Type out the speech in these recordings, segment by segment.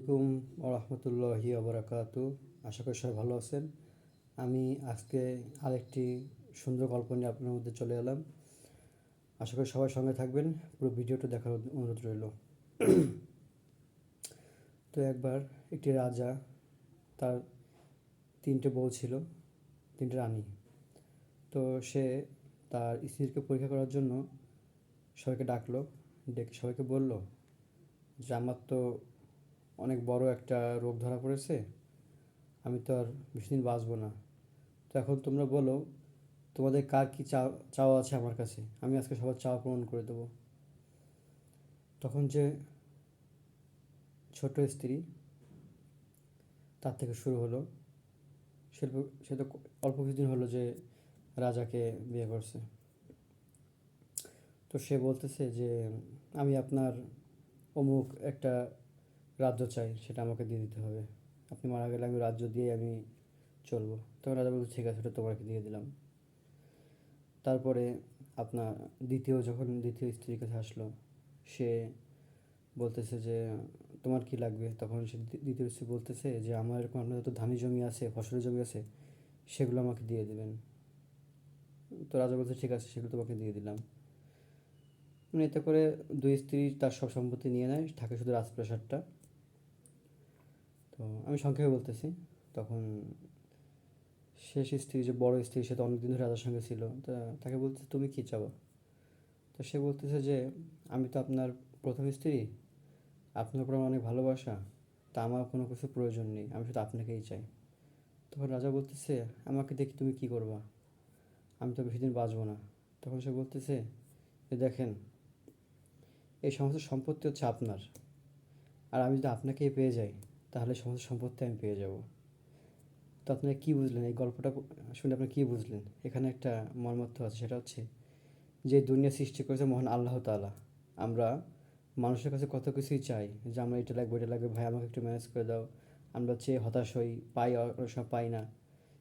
আলাইকুম ওরহমতুল্লাহি আবরাকাত আশা করি সবাই ভালো আছেন। আমি আজকে আরেকটি সুন্দর গল্প নিয়ে আপনার মধ্যে চলে এলাম। আশা করি সবাই সঙ্গে থাকবেন। পুরো ভিডিওটা দেখার অনুরোধ রইল। তো একবার একটি রাজা, তার তিনটে বউ ছিল, তিনটে রানী। তো সে তার স্ত্রীকে পরীক্ষা করার জন্য সবাইকে ডাকলো, ডেকে সবাইকে বলল যে, আমার তো অনেক বড় একটা রোগ ধরা পড়েছে, আমি তো আর বেশি দিন বাঁচবো না। তো এখন তোমরা বলো, তোমাদের কার কী চা, চাওয়া আছে আমার কাছে? আমি আজকে সবার চাওয়া পূরণ করে দেবো। তখন যে ছোট স্ত্রী, তার থেকে শুরু হলো। সে সে তো অল্প কিছুদিন হলো যে রাজাকে বিয়ে করছে। তো সে বলতেছে যে, আমি আপনার অমুক একটা রাজ্য চাই, সেটা আমাকে দিয়ে দিতে হবে। আপনি মারা গেলে আমি রাজ্য দিয়ে আমি চলবো। তখন রাজা বলছে ঠিক আছে, ওটা তোমাকে দিয়ে দিলাম। তারপরে আপনার দ্বিতীয়, যখন দ্বিতীয় স্ত্রীর কাছে আসলো, সে বলতেছে যে, তোমার কি লাগবে? তখন সে দ্বিতীয় স্ত্রী বলতেছে যে, আমার এরকম আপনার যত ধানি জমি আছে, ফসলের জমি আছে, সেগুলো আমাকে দিয়ে দেবেন। তো রাজা বলছে, ঠিক আছে, সেগুলো তোমাকে দিয়ে দিলাম। এতে করে দুই স্ত্রী তার সব সম্পত্তি নিয়ে নেয়, থাকে শুধু রাজপ্রাসাদটা। তো আমি সংক্ষেপে বলতেছি। তখন শেষ স্ত্রী, যে বড় স্ত্রী সে তো অনেকদিন ধরে রাজার সঙ্গে ছিল, তা তাকে বলতে তুমি কী চাও? তো সে বলতেছে যে, আমি তো আপনার প্রথম স্ত্রী। আপনার উপর অনেক ভালোবাসা। তা আমার কোনো কিছু প্রয়োজন নেই। আমি শুধু আপনাকেই চাই। তখন রাজা বলতেছে, আমাকে দেখি তুমি কী করবা? আমি তো বেশি দিন বাঁচবো না। তখন সে বলতেছে যে দেখেন, এই সমস্ত সম্পত্তি হচ্ছে আপনার। আর আমি যদি আপনাকেই পেয়ে যাই তাহলে সমস্ত সম্পত্তি আমি পেয়ে যাব। তো আপনারা কী বুঝলেন? এই গল্পটা শুনে আপনি কী বুঝলেন? এখানে একটা মর্মার্থ আছে, সেটা হচ্ছে যে দুনিয়া সৃষ্টি করেছে মহান আল্লাহ তালা আমরা মানুষের কাছে কত কিছুই চাই, যে আমরা এটা লাগবে এটা লাগবে, ভাই আমাকে একটু ম্যানেজ করে দাও। আমরা চেয়ে হতাশ হই, পাই সময় পাই না।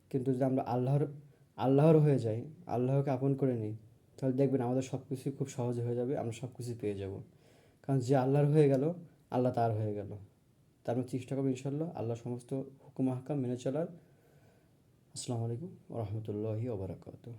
কিন্তু যদি আমরা আল্লাহর আল্লাহর হয়ে যাই, আল্লাহকে আপন করে নিই, তাহলে দেখবেন আমাদের সব কিছুই খুব সহজে হয়ে যাবে, আমরা সব কিছুই পেয়ে যাব। কারণ যে আল্লাহর হয়ে গেল, আল্লাহ তার হয়ে গেল। তার আমরা চেষ্টা করব ইনশাল্লাহ আল্লাহ সমস্ত হুকুম হাকাম মেনে চলার। আসসালামু আলাইকুম রহমতুল্লাহি ওবরাকাতু